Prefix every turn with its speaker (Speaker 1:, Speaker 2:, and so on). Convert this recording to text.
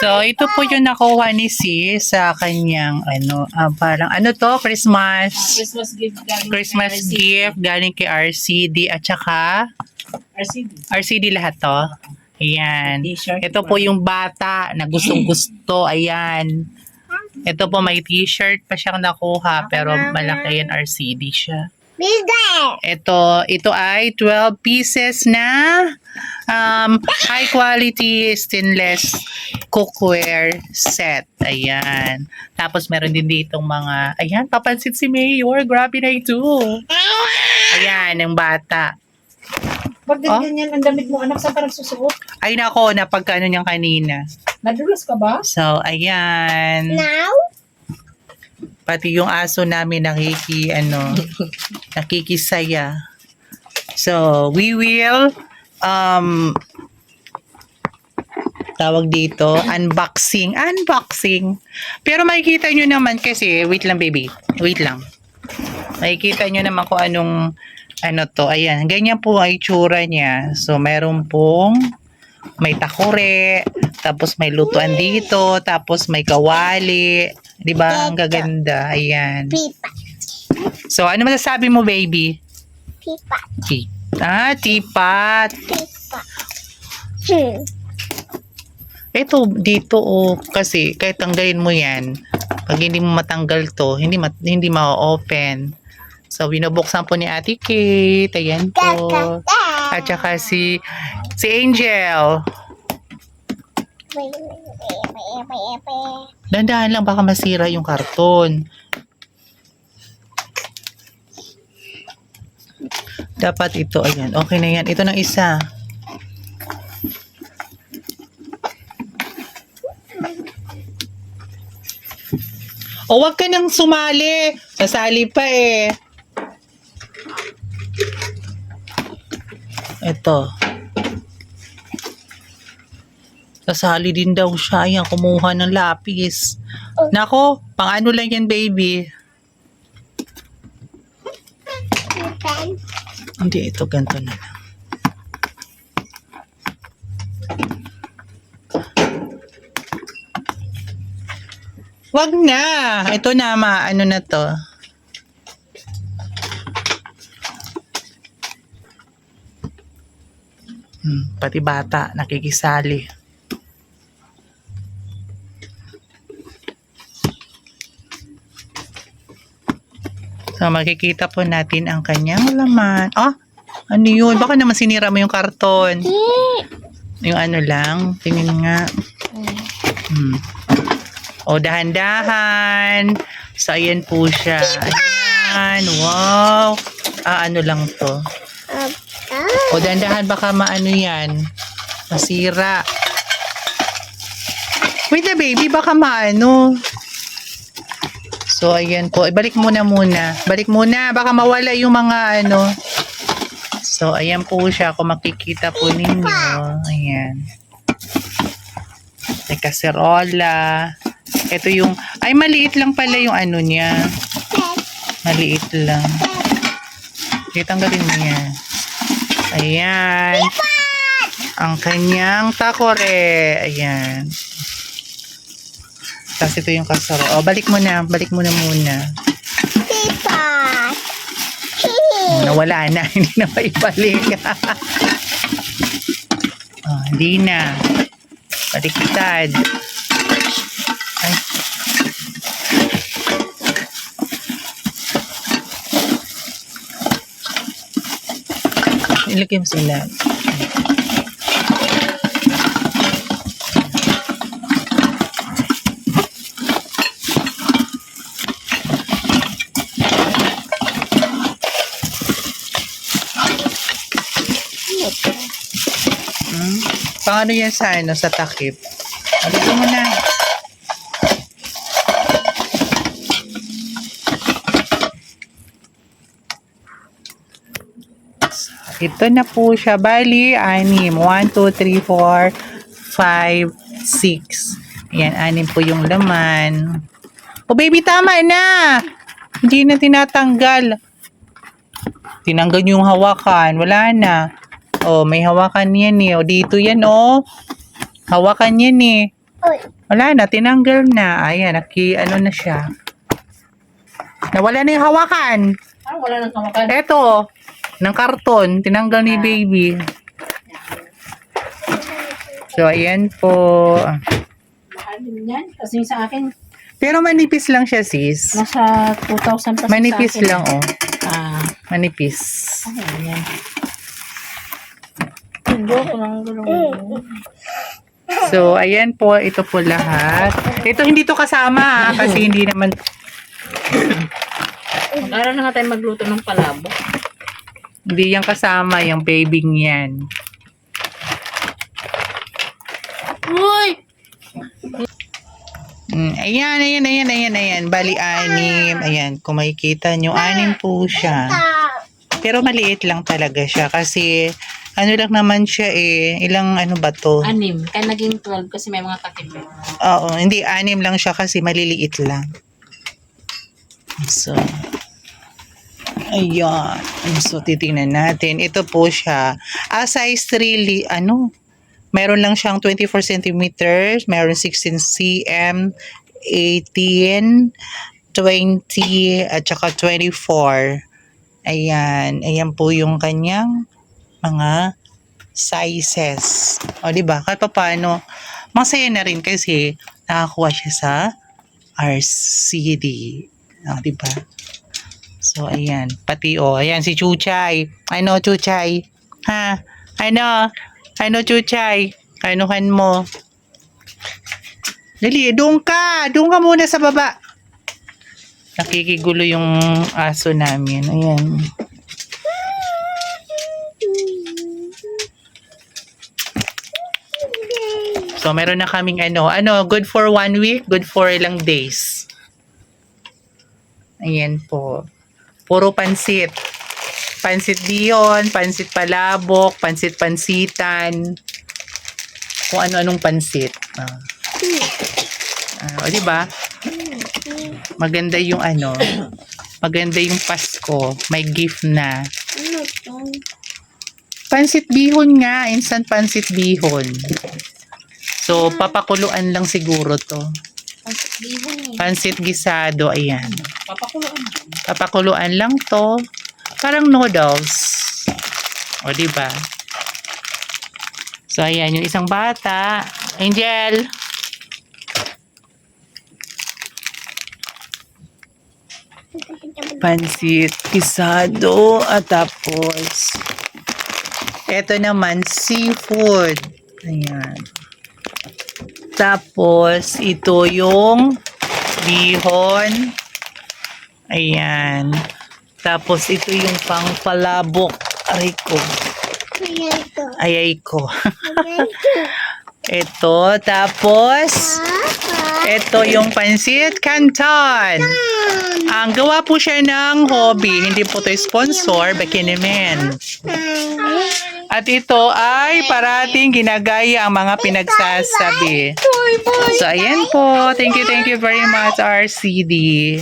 Speaker 1: So, ito po yung nakuha ni sis sa kanyang, ano, ah, parang, ano to, Christmas,
Speaker 2: Christmas gift galing
Speaker 1: Christmas
Speaker 2: kay
Speaker 1: gift galing kay RCD at saka
Speaker 2: RCD.
Speaker 1: RCD lahat to. Ayan.
Speaker 2: T-shirt.
Speaker 1: Ito po yung bata na gustong gusto. Ayan. Ito po may t-shirt pa siyang nakuha pero malaki yan RCD siya.
Speaker 3: Bigay.
Speaker 1: Ito, ito ay 12 pieces na um, high quality stainless cookware set. Ayan. Tapos meron din ditong mga, ayan, papansin si Mayor. Grabe na ito. Ayan, yung bata.
Speaker 2: Pag
Speaker 1: Oh?
Speaker 2: ganyan ang damit mo, anak, saan ka nagsusuot?
Speaker 1: Ay nako, napagkano niyang kanina.
Speaker 2: Nadulas ka ba?
Speaker 1: So, ayan.
Speaker 3: Now?
Speaker 1: Pati yung aso namin nakiki, ano, nakikisaya. So, we will, um, tawag dito, unboxing, unboxing. Pero makikita nyo naman kasi, wait lang baby, wait lang. Makikita nyo naman kung anong, ano to, ayan, ganyan po ang itsura niya. So, meron pong, may takore, tapos may lutuan dito, tapos may kawali, 'di ba? Ang gaganda. Ayan.
Speaker 3: Pipa.
Speaker 1: So, ano masasabi mo, baby?
Speaker 3: Pipa.
Speaker 1: Tea. Ah, tipat.
Speaker 3: Pipa. Hmm.
Speaker 1: Ito, dito, oh, kasi kahit tanggalin mo yan, pag hindi mo matanggal to, hindi, mat, hindi ma-open. So, binubuksan po ni Ate Kate. Ayan po. At saka si, si Angel. Dandahan lang, baka masira yung karton. Dapat ito, ayan. Okay na yan. Ito ng isa. O, wag ka nang sumali. Sasali pa eh. Ito. Sasali din daw siya. Ayan, kumuha ng lapis. Nako, pang ano lang yan, baby. Hindi, ito ganito na lang. Wag na. Ito na, ma. Ano na to? Hmm, pati bata, nakikisali. So, makikita po natin ang kanyang laman. Ah, ano yun? Baka naman sinira mo yung karton. Yung ano lang. Tingin nga. Hmm. O, dahan-dahan. So, ayan po siya. Ayan. Wow. Ah, ano lang to.
Speaker 3: Ah.
Speaker 1: O, dahan-dahan. Baka maano yan. Masira. Wait na, baby. Baka maano. So, ayan po. Ibalik muna muna. Balik muna. Baka mawala yung mga ano. So, ayan po siya. Kung makikita po ninyo. Ayan. May kaserola. Ito yung, ay maliit lang pala yung ano niya. Maliit lang. Okay, tanggalin mo yan. Ayan. Ang kanyang takore. Ayan. Tapos ito yung kasaro. O, balik mo na. Balik mo na muna. Oh, nawala na. Hindi na maibalik. oh, hindi na. Baliktad. Ay. Ilagay mo sila. Paano yan sa ano, sa takip? Alito mo na. Ito na po siya. Bali, anim. 1, 2, 3, 4, 5, 6. Ayan, anim po yung laman. O baby, tama na! Hindi na tinatanggal. Tinanggal yung hawakan. Wala na. Oh, may hawakan yan eh. O, dito yan oh. Hawakan yan eh. Wala na, tinanggal na. Ayan, naki, ano na siya. Nawala na yung hawakan.
Speaker 2: Ah, wala nang kamakan.
Speaker 1: Eto, ng karton, tinanggal ni baby. So, ayan po.
Speaker 2: Mahal din yan. Kasi sa akin,
Speaker 1: Pero manipis lang siya, sis.
Speaker 2: nasa 2,000 pa
Speaker 1: Manipis
Speaker 2: sa akin.
Speaker 1: lang, oh.
Speaker 2: Ah,
Speaker 1: Manipis.
Speaker 2: ano yan. Hindi ko nang gulong.
Speaker 1: So, ayan po. Ito po lahat. Ito, hindi to kasama, ah, kasi hindi naman
Speaker 2: Mag-aral na nga tayo magluto ng palabo.
Speaker 1: Hindi yan kasama, yung babying yan.
Speaker 2: Uy!
Speaker 1: Mm, ayan, ayan, ayan, ayan, ayan. Bali, anim. Ayan, kung makikita nyo, anim po siya. Pero maliit lang talaga siya kasi ano lang naman siya eh. Ilang ano ba to?
Speaker 2: Anim. Kaya naging 12 kasi may mga eh.
Speaker 1: Oo, hindi, anim lang siya kasi maliliit lang. So, ayan. So, titingnan natin. Ito po siya. Ah, size 3, li- ano? Meron lang siyang 24 centimeters. Meron 16 cm, 18, 20, at saka 24. Ayan. Ayan po yung kanyang mga sizes. O, di ba? Kahit pa paano, masaya na rin kasi nakakuha siya sa RCD. O, di ba? So, ayan. Pati, o, ayan si Chuchay. Ano, Chuchay? Ha? Ano? Ano, Chuchay? Kainuhan mo. Dali, doon ka. Doon ka muna sa baba. Nakikigulo yung aso namin. Ayan. So, meron na kaming ano, ano, good for one week, good for ilang days. Ayan po. Puro pansit. Pansit diyon, pansit palabok, pansit pansitan. Kung ano-anong pansit. Ah. Ah, o, di ba? Maganda yung ano, maganda yung Pasko. May gift na. Pansit bihon nga, instant pansit bihon. So, papakuluan lang siguro to.
Speaker 2: Pansit eh.
Speaker 1: Gisado, ayan.
Speaker 2: Papakuloan.
Speaker 1: Papakuluan lang to. Parang noodles. O, di ba? So, ayan, yung isang bata. Angel! Pansit gisado at tapos eto naman seafood. Ayan. Tapos ito yung bihon. Ayan. Tapos ito yung pang palabok. Aray ko. Ayay ko. Ito. Tapos ito yung pansit canton. Ang gawa po siya ng hobby. Hindi po to sponsor. Bakinimen. At ito ay parating ginagaya ang mga pinagsasabi. So, ayan po. Thank you, thank you very much, RCD.